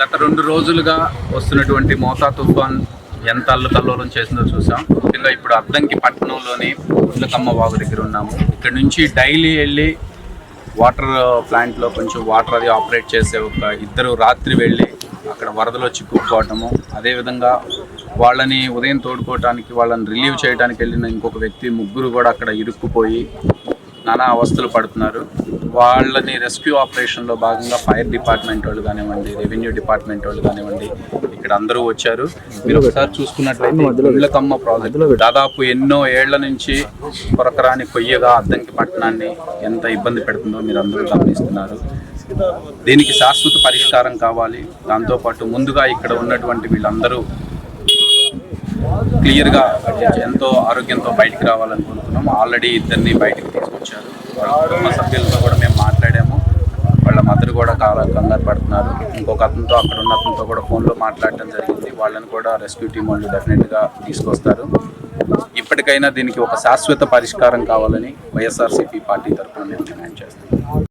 గత రెండు రోజులుగా వస్తున్నటువంటి మోతా తుఫాన్ ఎంత అల్లకల్లోలం చేసిందో చూసాం. ముఖ్యంగా ఇప్పుడు అద్దంకి పట్టణంలోని ఉల్లకమ్మ వాగు దగ్గర ఉన్నాము. ఇక్కడ నుంచి డైలీ వెళ్ళి వాటర్ ప్లాంట్లో కొంచెం వాటర్ అది ఆపరేట్ చేసే ఒక ఇద్దరు రాత్రి వెళ్ళి అక్కడ వరదలో చిక్కుకోవటము అదేవిధంగా వాళ్ళని ఉదయం తోడుకోవటానికి వాళ్ళని రిలీవ్ చేయడానికి వెళ్ళిన ఇంకొక వ్యక్తి ముగ్గురు కూడా అక్కడ ఇరుక్కుపోయి నానా అవస్థలు పడుతున్నారు. వాళ్ళని రెస్క్యూ ఆపరేషన్లో భాగంగా ఫైర్ డిపార్ట్మెంట్ వాళ్ళు కానివ్వండి రెవెన్యూ డిపార్ట్మెంట్ వాళ్ళు కానివ్వండి ఇక్కడ అందరూ వచ్చారు. మీరు ఒకసారి చూసుకున్నట్లయితే ఇళ్ళకమ్మ ప్రాజెక్టు. దాదాపు ఎన్నో ఏళ్ళ నుంచి కొరకరాని కొయ్యగా అద్దంకి పట్టణాన్ని ఎంత ఇబ్బంది పెడుతుందో మీరు అందరూ గమనిస్తున్నారు. దీనికి శాశ్వత పరిష్కారం కావాలి. దాంతోపాటు ముందుగా ఇక్కడ ఉన్నటువంటి వీళ్ళందరూ క్లియర్గా ఎంతో ఆరోగ్యంతో బయటికి రావాలని ఆల్రెడీ ఇద్దరిని బయటికి వచ్చారు. కుటుంబ సభ్యులతో కూడా మేము మాట్లాడాము. వాళ్ళ మదర్ కూడా చాలా కంగారు పడుతున్నారు. ఇంకొక అతనితో అక్కడ ఉన్న అతనితో కూడా ఫోన్లో మాట్లాడటం జరిగింది. వాళ్ళని కూడా రెస్క్యూ టీం వాళ్ళు డెఫినెట్గా తీసుకొస్తారు. ఇప్పటికైనా దీనికి ఒక శాశ్వత పరిష్కారం కావాలని వైఎస్ఆర్సీపీ పార్టీ తరఫున మేము డిమాండ్ చేస్తాం